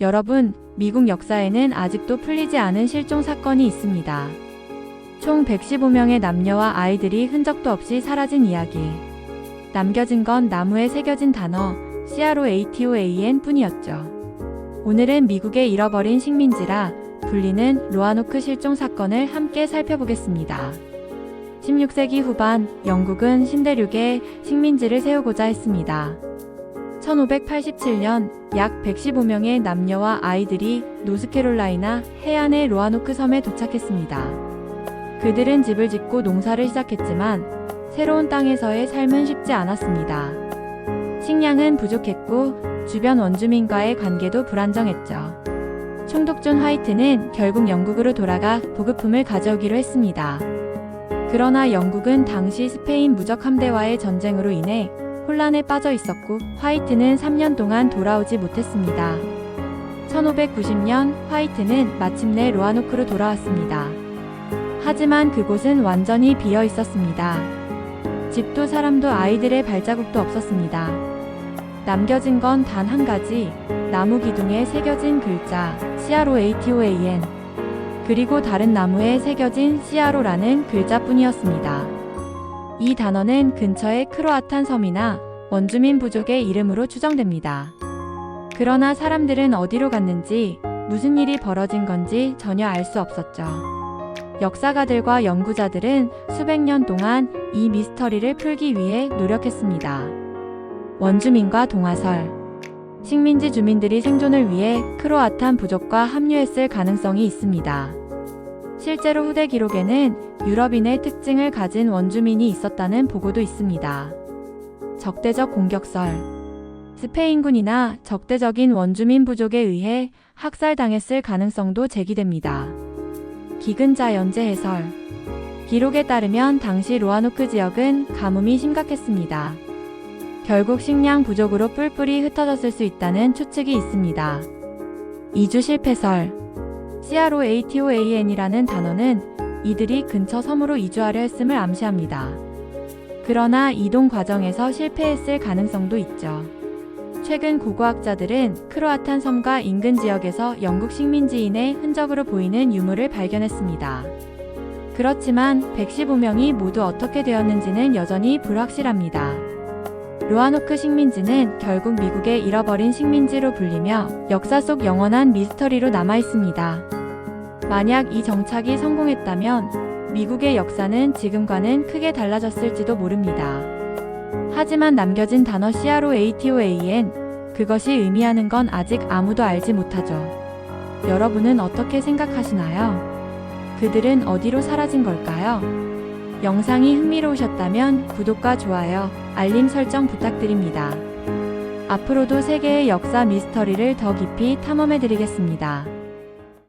여러분, 미국 역사에는 아직도 풀리지 않은 실종 사건이 있습니다. 총 115명의 남녀와 아이들이 흔적도 없이 사라진 이야기. 남겨진 건 나무에 새겨진 단어 CROATOAN 뿐이었죠. 오늘은 미국의 잃어버린 식민지라 불리는 로아노크 실종 사건을 함께 살펴보겠습니다. 16세기 후반 영국은 신대륙에 식민지를 세우고자 했습니다. 1587년 약 115명의 남녀와 아이들이 노스캐롤라이나 해안의 로아노크 섬에 도착했습니다. 그들은 집을 짓고 농사를 시작했지만 새로운 땅에서의 삶은 쉽지 않았습니다. 식량은 부족했고 주변 원주민과의 관계도 불안정했죠. 총독존 화이트는 결국 영국으로 돌아가 보급품을 가져오기로 했습니다. 그러나 영국은 당시 스페인 무적 함대와의 전쟁으로 인해 혼란에 빠져 있었고 화이트는 3년 동안 돌아오지 못했습니다. 1590년 화이트는 마침내 로아노크로 돌아왔습니다. 하지만 그곳은 완전히 비어 있었습니다. 집도 사람도 아이들의 발자국도 없었습니다. 남겨진 건 단 한 가지, 나무 기둥에 새겨진 글자 CROATOAN 그리고 다른 나무에 새겨진 CRO라는 글자뿐이었습니다. 이 단어는 근처의 크로아탄 섬이나 원주민 부족의 이름으로 추정됩니다. 그러나 사람들은 어디로 갔는지 무슨 일이 벌어진 건지 전혀 알 수 없었죠. 역사가들과 연구자들은 수백 년 동안 이 미스터리를 풀기 위해 노력했습니다. 원주민과 동화설 식민지 주민들이 생존을 위해 크로아탄 부족과 합류했을 가능성이 있습니다. 실제로 후대 기록에는 유럽인의 특징을 가진 원주민이 있었다는 보고도 있습니다. 적대적 공격설 스페인군이나 적대적인 원주민 부족에 의해 학살당했을 가능성도 제기됩니다. 기근자 연재 해설 기록에 따르면 당시 로아노크 지역은 가뭄이 심각했습니다. 결국 식량 부족으로 뿔뿔이 흩어졌을 수 있다는 추측이 있습니다. 이주 실패설 CROATOAN이라는 단어는 이들이 근처 섬으로 이주하려 했음을 암시합니다. 그러나 이동 과정에서 실패했을 가능성도 있죠. 최근 고고학자들은 크로아탄 섬과 인근 지역에서 영국 식민지인의 흔적으로 보이는 유물을 발견했습니다. 그렇지만 115명이 모두 어떻게 되었는지는 여전히 불확실합니다. 로아노크 식민지는 결국 미국의 잃어버린 식민지로 불리며 역사 속 영원한 미스터리로 남아 있습니다. 만약 이 정착이 성공했다면 미국의 역사는 지금과는 크게 달라졌을지도 모릅니다. 하지만 남겨진 단어 CROATOAN 그것이 의미하는 건 아직 아무도 알지 못하죠. 여러분은 어떻게 생각하시나요? 그들은 어디로 사라진 걸까요? 영상이 흥미로우셨다면 구독과 좋아요, 알림 설정 부탁드립니다. 앞으로도 세계의 역사 미스터리를 더 깊이 탐험해 드리겠습니다.